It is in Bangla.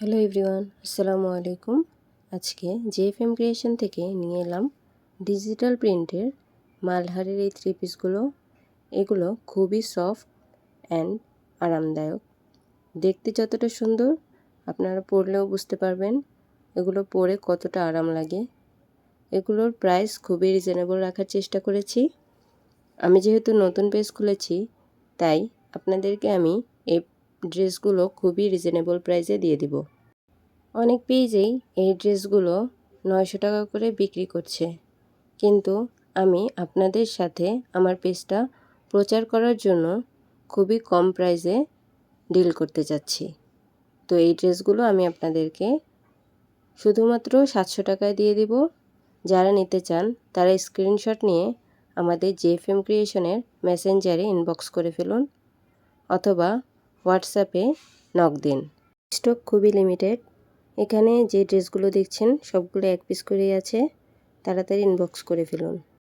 হ্যালো এভরিওয়ান, আসসালামু আলাইকুম। আজকে জেএফএম ক্রিয়েশন থেকে নিয়ে এলাম ডিজিটাল প্রিন্টের মালহারের এই থ্রি পিসগুলো। এগুলো খুবই সফট অ্যান্ড আরামদায়ক। দেখতে যতটা সুন্দর আপনারা পরলেও বুঝতে পারবেন এগুলো পরে কতটা আরাম লাগে। এগুলোর প্রাইস খুবই রিজনেবল রাখার চেষ্টা করেছি। আমি যেহেতু নতুন পেজ খুলেছি, তাই আপনাদেরকে আমি এই ড্রেসগুলো খুবই রিজনেবল প্রাইসে দিয়ে দিব। অনেক পেজেই এই ড্রেসগুলো নয়শো টাকা করে বিক্রি করছে। কিন্তু আমি আপনাদের সাথে আমার পেজটা প্রচার করার জন্য খুবই কম প্রাইসে ডিল করতে চাচ্ছি। তো এই ড্রেসগুলো আমি আপনাদেরকে শুধুমাত্র সাতশো টাকায় দিয়ে দিব। যারা নিতে চান, তারা স্ক্রিনশট নিয়ে আমাদের জেএফএম ক্রিয়েশনের মেসেঞ্জারে ইনবক্স করে ফেলুন। অথবা হোয়াটসঅ্যাপে নক দিন। স্টক খুবই লিমিটেড। এখানে যে ড্রেসগুলো দেখছেন, সবগুলো এক পিস করেই আছে। তাড়াতাড়ি ইনবক্স করে ফেলুন।